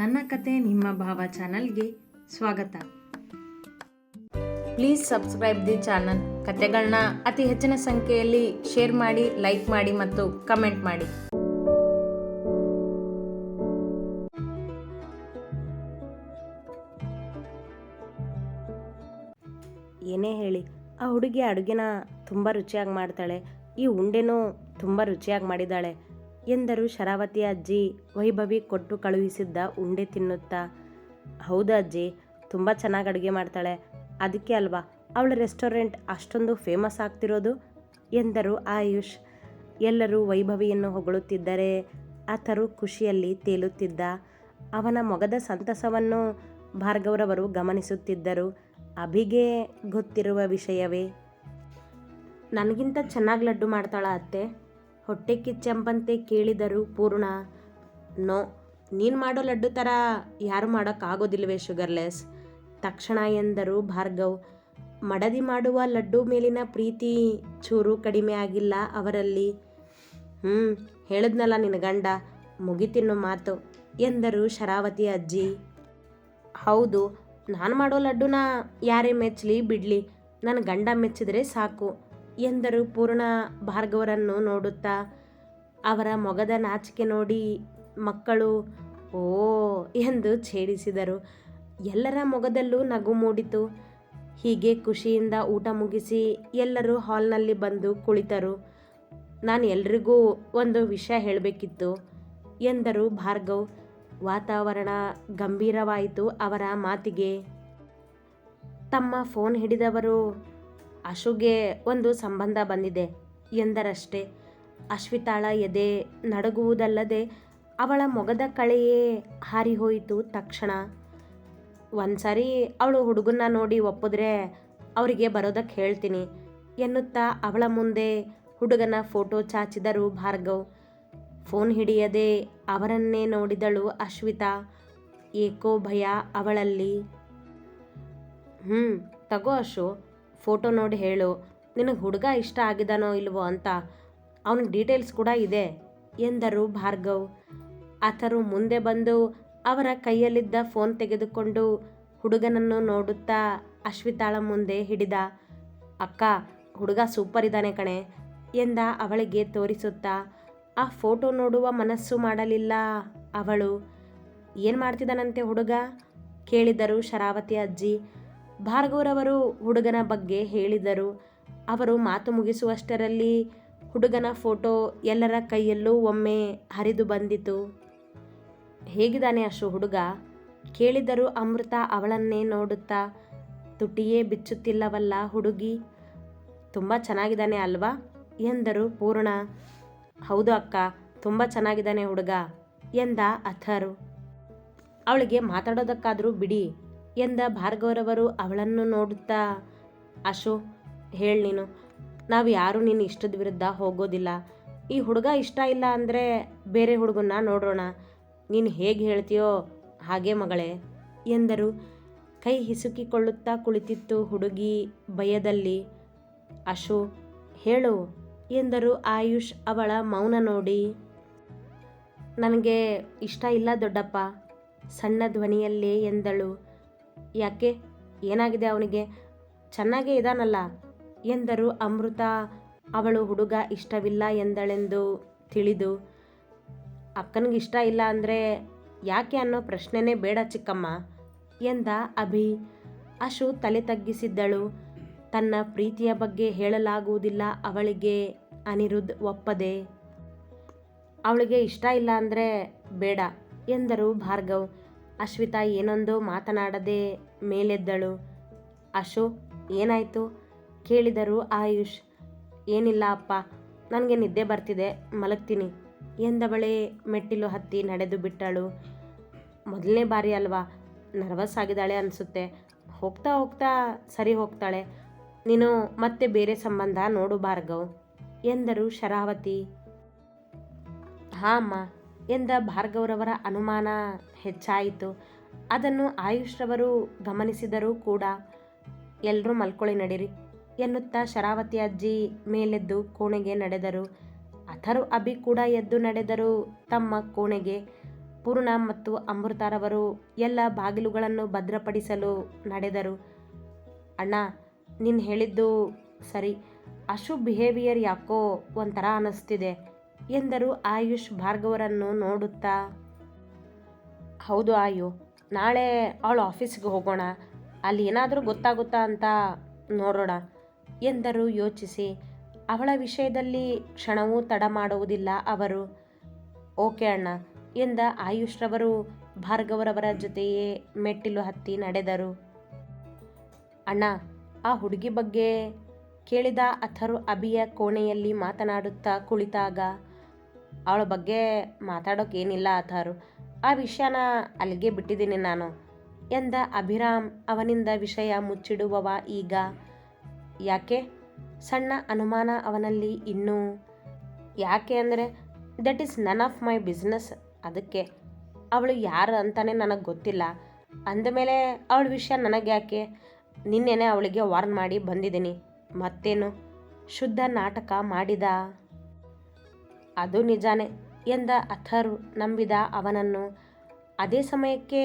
ನನ್ನ ಕತೆ ನಿಮ್ಮ ಭಾವ ಚಾನಲ್ಗೆ ಸ್ವಾಗತ. Please subscribe the channel. ಕತೆಗಳನ್ನ ಅತಿ ಹೆಚ್ಚಿನ ಸಂಖ್ಯೆಯಲ್ಲಿ ಶೇರ್ ಮಾಡಿ, ಲೈಕ್ ಮಾಡಿ ಮತ್ತು ಕಮೆಂಟ್ ಮಾಡಿ. ಏನೇ ಹೇಳಿ, ಆ ಹುಡುಗಿ ಅಡುಗೆನ ತುಂಬ ರುಚಿಯಾಗಿ ಮಾಡ್ತಾಳೆ. ಈ ಉಂಡೆನೂ ತುಂಬ ರುಚಿಯಾಗಿ ಮಾಡಿದ್ದಾಳೆ. ಎಂದರು ಶರಾವತಿ ಅಜ್ಜಿ. ವೈಭವಿ ಕೊಟ್ಟು ಕಳುಹಿಸಿದ್ದ ಉಂಡೆ ತಿನ್ನುತ್ತಾ. ಹೌದಾ ಅಜ್ಜಿ, ತುಂಬ ಚೆನ್ನಾಗಿ ಅಡುಗೆ ಮಾಡ್ತಾಳೆ. ಅದಕ್ಕೆ ಅಲ್ವಾ, ಅವಳ ರೆಸ್ಟೋರೆಂಟ್ ಅಷ್ಟೊಂದು ಫೇಮಸ್ ಆಗ್ತಿರೋದು? ಎಂದರು ಆಯುಷ್. ಎಲ್ಲರೂ ವೈಭವಿಯನ್ನು ಹೊಗಳುತ್ತಿದ್ದರೆ ಆತರು ಖುಷಿಯಲ್ಲಿ ತೇಲುತ್ತಿದ್ದ. ಅವನ ಮೊಗದ ಸಂತಸವನ್ನು ಭಾರ್ಗವರವರು ಗಮನಿಸುತ್ತಿದ್ದರು. ಅಭಿಗೆ ಗೊತ್ತಿರುವ ವಿಷಯವೇ? ನನಗಿಂತ ಚೆನ್ನಾಗಿ ಲಡ್ಡು ಮಾಡ್ತಾಳ ಅತ್ತೆ. ಹೊಟ್ಟೆ ಕಿಚ್ಚೆಂಬಂತೆ ಕೇಳಿದರು ಪೂರ್ಣ. ನೋ, ನೀನು ಮಾಡೋ ಲಡ್ಡು ಥರ ಯಾರು ಮಾಡೋಕ್ಕಾಗೋದಿಲ್ವೇ ಶುಗರ್ಲೆಸ್? ತಕ್ಷಣ ಎಂದರು ಭಾರ್ಗವ್. ಮಡದಿ ಮಾಡುವ ಲಡ್ಡು ಮೇಲಿನ ಪ್ರೀತಿ ಚೂರು ಕಡಿಮೆ ಆಗಿಲ್ಲ ಅವರಲ್ಲಿ. ಹ್ಞೂ ಹೇಳಿದ್ನಲ್ಲ ನಿನ್ನ ಗಂಡ, ಮುಗಿತಿನ್ನು ಮಾತು, ಎಂದರು ಶರಾವತಿ ಅಜ್ಜಿ. ಹೌದು, ನಾನು ಮಾಡೋ ಲಡ್ಡುನ ಯಾರೇ ಮೆಚ್ಚಲಿ ಬಿಡಲಿ ನನ್ನ ಗಂಡ ಮೆಚ್ಚಿದರೆ ಸಾಕು. ಎಂದರು ಪೂರ್ಣ ಭಾರ್ಗವರನ್ನು ನೋಡುತ್ತಾ, ಅವರ ಮೊಗದ ನಾಚಿಕೆ ನೋಡಿ ಮಕ್ಕಳು, ಓ ಎಂದು ಛೇಡಿಸಿದರು. ಎಲ್ಲರ ಮೊಗದಲ್ಲೂ ನಗು ಮೂಡಿತು. ಹೀಗೆ ಖುಷಿಯಿಂದ ಊಟ ಮುಗಿಸಿ ಎಲ್ಲರೂ ಹಾಲ್ನಲ್ಲಿ ಬಂದು ಕುಳಿತರು. ನಾನು ಎಲ್ರಿಗೂ ಒಂದು ವಿಷಯ ಹೇಳಬೇಕಿತ್ತು ಎಂದರು ಭಾರ್ಗವ್. ವಾತಾವರಣ ಗಂಭೀರವಾಯಿತು ಅವರ ಮಾತಿಗೆ. ತಮ್ಮ ಫೋನ್ ಹಿಡಿದವರು ಅಶುಗೆ ಒಂದು ಸಂಬಂಧ ಬಂದಿದೆ ಎಂದರಷ್ಟೇ. ಅಶ್ವಿತಾಳ ಎದೆ ನಡಗುವುದಲ್ಲದೆ ಅವಳ ಮೊಗದ ಕಳೆಯೇ ಹಾರಿಹೋಯಿತು ತಕ್ಷಣ. ಒಂದ್ಸರಿ ಅವಳು ಹುಡುಗನ್ನ ನೋಡಿ ಒಪ್ಪಿದ್ರೆ ಅವರಿಗೆ ಬರೋದಕ್ಕೆ ಹೇಳ್ತೀನಿ ಎನ್ನುತ್ತಾ ಅವಳ ಮುಂದೆ ಹುಡುಗನ ಫೋಟೋ ಚಾಚಿದರು ಭಾರ್ಗವ್. ಫೋನ್ ಹಿಡಿಯದೆ ಅವರನ್ನೇ ನೋಡಿದಳು ಅಶ್ವಿತಾ. ಏಕೋ ಭಯ ಅವಳಲ್ಲಿ. ಹ್ಞೂ ತಗೋ ಅಶು. ಫೋಟೋ ನೋಡಿ ಹೇಳು. ನಿನಗೆ ಹುಡುಗ ಇಷ್ಟ ಆಗಿದಾನೋ ಇಲ್ವೋ ಅಂತ ಅವನಿಗೆ ಡೀಟೇಲ್ಸ್ ಕೂಡ ಇದೆ ಎಂದರು ಭಾರ್ಗವ್. ಆತರು ಮುಂದೆ ಬಂದು ಅವರ ಕೈಯಲ್ಲಿದ್ದ ಫೋನ್ ತೆಗೆದುಕೊಂಡು ಹುಡುಗನನ್ನು ನೋಡುತ್ತಾ ಅಶ್ವಿತಾಳ ಮುಂದೆ ಹಿಡಿದ. ಅಕ್ಕ, ಹುಡುಗ ಸೂಪರ್ ಇದ್ದಾನೆ ಕಣೆ ಎಂದ ಅವಳಿಗೆ ತೋರಿಸುತ್ತಾ. ಆ ಫೋಟೋ ನೋಡುವ ಮನಸ್ಸು ಮಾಡಲಿಲ್ಲ ಅವಳು. ಏನು ಮಾಡ್ತಿದ್ದಾನಂತೆ ಹುಡುಗ? ಕೇಳಿದರು ಶರಾವತಿ ಅಜ್ಜಿ. ಭಾರ್ಗವರವರು ಹುಡುಗನ ಬಗ್ಗೆ ಹೇಳಿದರು. ಅವರು ಮಾತು ಮುಗಿಸುವಷ್ಟರಲ್ಲಿ ಹುಡುಗನ ಫೋಟೋ ಎಲ್ಲರ ಕೈಯಲ್ಲೂ ಒಮ್ಮೆ ಹರಿದು ಬಂದಿತು. ಹೇಗಿದ್ದಾನೆ ಅಷ್ಟು ಹುಡುಗ ಕೇಳಿದರು ಅಮೃತ ಅವಳನ್ನೇ ನೋಡುತ್ತಾ, ತುಟಿಯೇ ಬಿಚ್ಚುತ್ತಿಲ್ಲವಲ್ಲ ಹುಡುಗಿ? ತುಂಬ ಚೆನ್ನಾಗಿದ್ದಾನೆ ಅಲ್ವಾ ಎಂದರು ಪೂರ್ಣ. ಹೌದು ಅಕ್ಕ, ತುಂಬ ಚೆನ್ನಾಗಿದ್ದಾನೆ ಹುಡುಗ ಎಂದ ಅಥರು. ಅವಳಿಗೆ ಮಾತಾಡೋದಕ್ಕಾದರೂ ಬಿಡಿ ಎಂದ ಭಾರ್ಗವರವರು ಅವಳನ್ನು ನೋಡುತ್ತಾ, ಅಶು, ಹೇಳಿ ನೀನು, ನಾವು ಯಾರೂ ನಿನ್ನ ಇಷ್ಟದ ವಿರುದ್ಧ ಹೋಗೋದಿಲ್ಲ. ಈ ಹುಡುಗ ಇಷ್ಟ ಇಲ್ಲ ಅಂದರೆ ಬೇರೆ ಹುಡುಗನ್ನ ನೋಡೋಣ ನೀನು ಹೇಗೆ ಹೇಳ್ತೀಯೋ ಹಾಗೆ ಮಗಳೇ, ಎಂದರು. ಕೈ ಹಿಸುಕಿಕೊಳ್ಳುತ್ತಾ ಕುಳಿತಿತ್ತು ಹುಡುಗಿ ಭಯದಲ್ಲಿ. ಅಶು, ಹೇಳು, ಎಂದರು ಆಯುಷ್ ಅವಳ ಮೌನ ನೋಡಿ. ನನಗೆ ಇಷ್ಟ ಇಲ್ಲ ದೊಡ್ಡಪ್ಪ, ಸಣ್ಣ ಧ್ವನಿಯಲ್ಲೇ ಎಂದಳು. ಯಾಕೆ? ಏನಾಗಿದೆ ಅವನಿಗೆ? ಚೆನ್ನಾಗೇ ಇದಾನಲ್ಲ? ಎಂದರು ಅಮೃತ. ಅವಳು ಹುಡುಗ ಇಷ್ಟವಿಲ್ಲ ಎಂದಳೆಂದು ತಿಳಿದು. ಅಕ್ಕನಿಗೆ ಇಷ್ಟ ಇಲ್ಲ ಅಂದರೆ ಯಾಕೆ ಅನ್ನೋ ಪ್ರಶ್ನೆನೇ ಬೇಡ ಚಿಕ್ಕಮ್ಮ ಎಂದ ಅಭಿ. ಅಶು ತಲೆ ತಗ್ಗಿಸಿದ್ದಳು. ತನ್ನ ಪ್ರೀತಿಯ ಬಗ್ಗೆ ಹೇಳಲಾಗುವುದಿಲ್ಲ ಅವಳಿಗೆ ಅನಿರುದ್ಧ ಒಪ್ಪದೆ. ಅವಳಿಗೆ ಇಷ್ಟ ಇಲ್ಲ ಅಂದರೆ ಬೇಡ ಎಂದರು ಭಾರ್ಗವ್. ಅಶ್ವಿತಾ ಏನೊಂದು ಮಾತನಾಡದೆ ಮೇಲೆದ್ದಳು. ಅಶು, ಏನಾಯಿತು? ಕೇಳಿದರು ಆಯುಷ್. ಏನಿಲ್ಲ ಅಪ್ಪ, ನನಗೆ ನಿದ್ದೆ ಬರ್ತಿದೆ, ಮಲಗ್ತೀನಿ. ಎಂದವಳೆ ಮೆಟ್ಟಿಲು ಹತ್ತಿ ನಡೆದು ಬಿಟ್ಟಳು. ಮೊದಲನೇ ಬಾರಿ ಅಲ್ವಾ? ನರ್ವಸ್ ಆಗಿದ್ದಾಳೆ ಅನಿಸುತ್ತೆ. ಹೋಗ್ತಾ ಹೋಗ್ತಾ ಸರಿ ಹೋಗ್ತಾಳೆ. ನೀನು ಮತ್ತೆ ಬೇರೆ ಸಂಬಂಧ ನೋಡು ಭಾರ್ಗವ್, ಎಂದರು ಶರಾವತಿ. ಹಾಂ ಅಮ್ಮ. ಎಂದ ಭಾರ್ಗವರವರ ಅನುಮಾನ ಹೆಚ್ಚಾಯಿತು. ಅದನ್ನು ಆಯುಷ್ರವರು ಗಮನಿಸಿದರೂ ಕೂಡ ಎಲ್ಲರೂ ಮಲ್ಕೊಳ್ಳಿ ನಡೀರಿ ಎನ್ನುತ್ತಾ ಶರಾವತಿ ಅಜ್ಜಿ ಮೇಲೆದ್ದು ಕೋಣೆಗೆ ನಡೆದರು. ಅಥರು ಅಭಿ ಕೂಡ ಎದ್ದು ನಡೆದರು. ತಮ್ಮ ಕೋಣೆಗೆ ಪೂರ್ಣ ಮತ್ತು ಅಮೃತಾರವರು ಎಲ್ಲ ಬಾಗಿಲುಗಳನ್ನು ಭದ್ರಪಡಿಸಲು ನಡೆದರು. ಅಣ್ಣ, ನೀನು ಹೇಳಿದ್ದು ಸರಿ. ಅಶು ಬಿಹೇವಿಯರ್ ಯಾಕೋ ಒಂಥರ ಅನ್ನಿಸ್ತಿದೆ ಎಂದರು ಆಯುಷ್ ಭಾರ್ಗವರನ್ನು ನೋಡುತ್ತಾ, ಹೌದು ಆಯು, ನಾಳೆ ಅವಳು ಆಫೀಸ್ಗೆ ಹೋಗೋಣ, ಅಲ್ಲಿ ಏನಾದರೂ ಗೊತ್ತಾಗುತ್ತಾ ಅಂತ ನೋಡೋಣ, ಎಂದರು ಯೋಚಿಸಿ. ಅವಳ ವಿಷಯದಲ್ಲಿ ಕ್ಷಣವೂ ತಡ ಮಾಡುವುದಿಲ್ಲ ಅವರು. ಓಕೆ ಅಣ್ಣ, ಎಂದ ಆಯುಷ್ರವರು ಭಾರ್ಗವರವರ ಜೊತೆಯೇ ಮೆಟ್ಟಿಲು ಹತ್ತಿ ನಡೆದರು. ಅಣ್ಣ, ಆ ಹುಡುಗಿ ಬಗ್ಗೆ ಕೇಳಿದ ಅಥರು ಅಭಿಯ ಕೋಣೆಯಲ್ಲಿ ಮಾತನಾಡುತ್ತಾ ಕುಳಿತಾಗ ಅವಳ ಬಗ್ಗೆ ಮಾತಾಡೋಕೆ ಏನಿಲ್ಲ ಆತಾರು ಆ ವಿಷಯನ ಅಲ್ಲಿಗೆ ಬಿಟ್ಟಿದ್ದೀನಿ ನಾನು. ಎಂದ ಅಭಿರಾಮ್, ಅವನಿಂದ ವಿಷಯ ಮುಚ್ಚಿಡುವವ ಈಗ? ಯಾಕೆ? ಸಣ್ಣ ಅನುಮಾನ ಅವನಲ್ಲಿ ಇನ್ನೂ. ಯಾಕೆ ಅಂದರೆ that is none of my business ಅದಕ್ಕೆ. ಅವಳು ಯಾರು ಅಂತಲೇ ನನಗೆ ಗೊತ್ತಿಲ್ಲ. ಅಂದಮೇಲೆ ಅವಳ ವಿಷಯ ನನಗೆ ಯಾಕೆ ನಿನ್ನೆನೆ ಅವಳಿಗೆ ವಾರ್ನ್ ಮಾಡಿ ಬಂದಿದ್ದೀನಿ. ಮತ್ತೇನು? ಶುದ್ಧ ನಾಟಕ ಮಾಡಿದ. ಅದು ನಿಜಾನೇ ಎಂದ ಅಥರ್ವ್ ನಂಬಿದ ಅವನನ್ನು. ಅದೇ ಸಮಯಕ್ಕೆ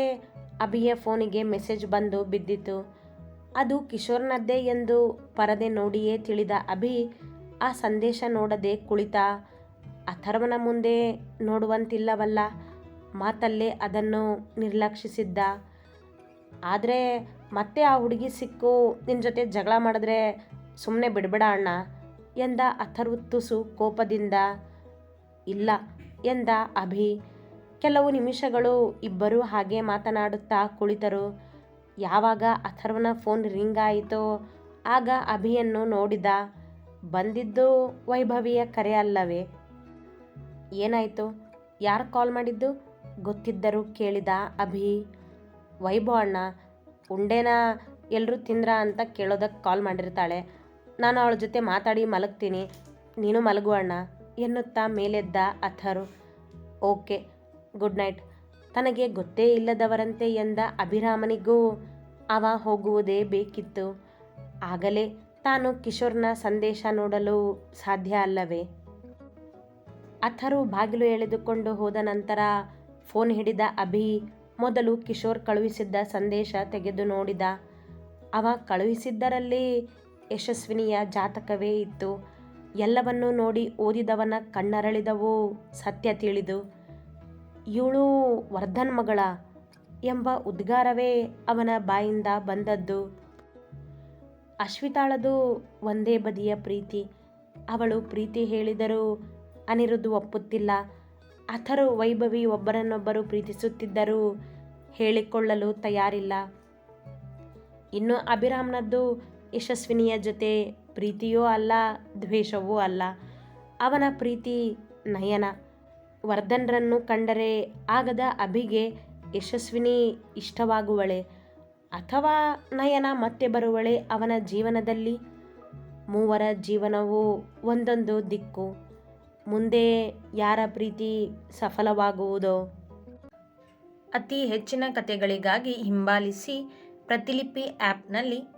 ಅಭಿಯ ಫೋನಿಗೆ ಮೆಸೇಜ್ ಬಂದು ಬಿದ್ದಿತು. ಅದು ಕಿಶೋರ್ನದ್ದೇ ಎಂದು ಪರದೆ ನೋಡಿಯೇ ತಿಳಿದ ಅಭಿ ಆ ಸಂದೇಶ ನೋಡದೆ ಕುಳಿತ. ಅಥರ್ವನ ಮುಂದೆ ನೋಡುವಂತಿಲ್ಲವಲ್ಲ, ಮಾತಲ್ಲೇ ಅದನ್ನು ನಿರ್ಲಕ್ಷಿಸಿದ್ದ. ಆದರೆ ಮತ್ತೆ ಆ ಹುಡುಗಿ ಸಿಕ್ಕು ನಿನ್ನ ಜೊತೆ ಜಗಳ ಮಾಡಿದ್ರೆ ಸುಮ್ಮನೆ ಬಿಡಬೇಡ ಅಣ್ಣ, ಎಂದ ಅಥರ್ವ ತುಸು ಕೋಪದಿಂದ. ಇಲ್ಲ ಎಂದ ಅಭಿ. ಕೆಲವು ನಿಮಿಷಗಳು ಇಬ್ಬರೂ ಹಾಗೆ ಮಾತನಾಡುತ್ತಾ ಕುಳಿತರು. ಯಾವಾಗ ಅಥರ್ವನ ಫೋನ್ ರಿಂಗ್ ಆಯಿತೋ ಆಗ ಅಭಿಯನ್ನು ನೋಡಿದ. ಬಂದಿದ್ದು ವೈಭವಿಯ ಕರೆ ಅಲ್ಲವೇ? ಏನಾಯಿತು? ಯಾರು ಕಾಲ್ ಮಾಡಿದ್ದು? ಗೊತ್ತಿದ್ದರೂ ಕೇಳಿದ ಅಭಿ. ವೈಭವ ಅಣ್ಣ, ಉಂಡೆನ ಎಲ್ಲರೂ ತಿಂದ್ರ ಅಂತ ಕೇಳೋದಕ್ಕೆ ಕಾಲ್ ಮಾಡಿರ್ತಾಳೆ. ನಾನು ಅವಳ ಜೊತೆ ಮಾತಾಡಿ ಮಲಗ್ತೀನಿ. ನೀನು ಮಲಗು ಅಣ್ಣ. ಎನ್ನುತ್ತಾ ಮೇಲೆದ್ದ ಅಥರು, ಓಕೆ, ಗುಡ್ ನೈಟ್. ತನಗೆ ಗೊತ್ತೇ ಇಲ್ಲದವರಂತೆ ಎಂದ ಅಭಿರಾಮನಿಗೂ ಅವ ಹೋಗುವುದೇ ಬೇಕಿತ್ತು. ಆಗಲೇ ತಾನು ಕಿಶೋರ್ನ ಸಂದೇಶ ನೋಡಲು ಸಾಧ್ಯ ಅಲ್ಲವೇ? ಅಥರು ಬಾಗಿಲು ಎಳೆದುಕೊಂಡು ಹೋದ ನಂತರ ಫೋನ್ ಹಿಡಿದ ಅಭಿ ಮೊದಲು ಕಿಶೋರ್ ಕಳುಹಿಸಿದ್ದ ಸಂದೇಶ ತೆಗೆದು ನೋಡಿದ. ಅವ ಕಳುಹಿಸಿದ್ದರಲ್ಲಿ ಯಶಸ್ವಿನಿಯ ಜಾತಕವೇ ಇತ್ತು. ಎಲ್ಲವನ್ನೂ ನೋಡಿ ಓದಿದವನ ಕಣ್ಣರಳಿದವು. ಸತ್ಯ ತಿಳಿದು, ಇವಳು ವರ್ಧನ್ ಮಗಳ ಎಂಬ ಉದ್ಗಾರವೇ ಅವನ ಬಾಯಿಂದ ಬಂದದ್ದು. ಅಶ್ವಿತಾಳದು ಒಂದೇ ಬದಿಯ ಪ್ರೀತಿ. ಅವಳು ಪ್ರೀತಿ ಹೇಳಿದರೂ ಅನಿರುದ್ಧ ಒಪ್ಪುತ್ತಿಲ್ಲ. ಅಥರು ವೈಭವಿ ಒಬ್ಬರನ್ನೊಬ್ಬರು ಪ್ರೀತಿಸುತ್ತಿದ್ದರೂ ಹೇಳಿಕೊಳ್ಳಲು ತಯಾರಿಲ್ಲ. ಇನ್ನು ಅಭಿರಾಮ್ನದ್ದು ಯಶಸ್ವಿನಿಯ ಜೊತೆ ಪ್ರೀತಿಯೂ ಅಲ್ಲ, ದ್ವೇಷವೂ ಅಲ್ಲ. ಅವನ ಪ್ರೀತಿ ನಯನ. ವರ್ಧನ್ರನ್ನು ಕಂಡರೆ ಆಗದ ಅಭಿಗೆ ಯಶಸ್ವಿನಿ ಇಷ್ಟವಾಗುವಳೆ. ಅಥವಾ ನಯನ ಮತ್ತೆ ಬರುವಳೆ ಅವನ ಜೀವನದಲ್ಲಿ? ಮೂವರ ಜೀವನವು ಒಂದೊಂದು ದಿಕ್ಕು. ಮುಂದೆ ಯಾರ ಪ್ರೀತಿ ಸಫಲವಾಗುವುದೋ? ಅತಿ ಹೆಚ್ಚಿನ ಕಥೆಗಳಿಗಾಗಿ ಹಿಂಬಾಲಿಸಿ ಪ್ರತಿಲಿಪಿ ಆ್ಯಪ್ನಲ್ಲಿ